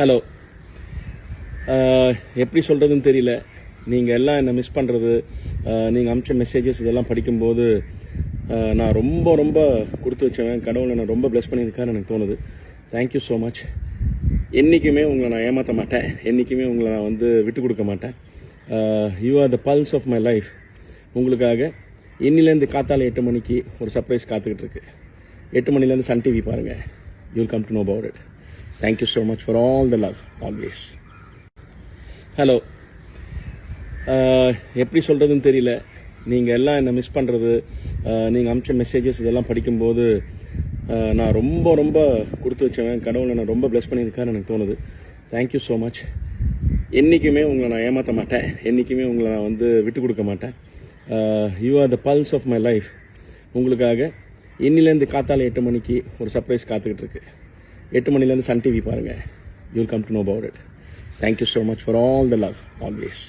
Hello. எப்படி சொல்கிறதுன்னு தெரியல. நீங்கள் எல்லாம் என்னை மிஸ் பண்ணுறது நீங்கள் அனுப்பிச்ச மெசேஜஸ் இதெல்லாம் படிக்கும்போது நான் ரொம்ப ரொம்ப கொடுத்து வச்சவன் கடவுளை நான் ரொம்ப ப்ளஸ் பண்ணியிருக்கான்னு எனக்கு தோணுது. தேங்க்யூ ஸோ மச் என்றைக்குமே உங்களை நான் ஏமாற்ற மாட்டேன். என்றைக்குமே உங்களை நான் வந்து விட்டு கொடுக்க மாட்டேன். You are the pulse of my life உங்களுக்காக இன்னிலேருந்து காத்தால எட்டு மணிக்கு ஒரு சர்ப்ரைஸ் காத்துக்கிட்டு இருக்கு. எட்டு மணிலேருந்து சன் டிவி பாருங்கள் you'll come to know about it thank you so much for all the love always hello எப்படி சொல்கிறதுன்னு தெரியல. நீங்கள் எல்லாம் என்னை மிஸ் பண்ணுறது uh, நீங்கள் அனுப்பிச்ச மெசேஜஸ் இதெல்லாம் படிக்கும்போது uh, நான் ரொம்ப ரொம்ப கொடுத்து வச்சவன் கடவுளை நான் ரொம்ப ப்ளஸ் பண்ணியிருக்கான்னு எனக்கு தோணுது. தேங்க்யூ ஸோ மச் என்றைக்குமே உங்களை நான் ஏமாற்ற மாட்டேன். என்றைக்குமே உங்களை நான் வந்து விட்டு கொடுக்க மாட்டேன். You are the pulse of my life உங்களுக்காக இன்னிலேருந்து காத்தால எட்டு மணிக்கு ஒரு சர்ப்ரைஸ் காத்துக்கிட்டு இருக்கு. எட்டு மணிலேருந்து சன் டிவி பாருங்கள் you'll come to know about it thank you so much for all the love always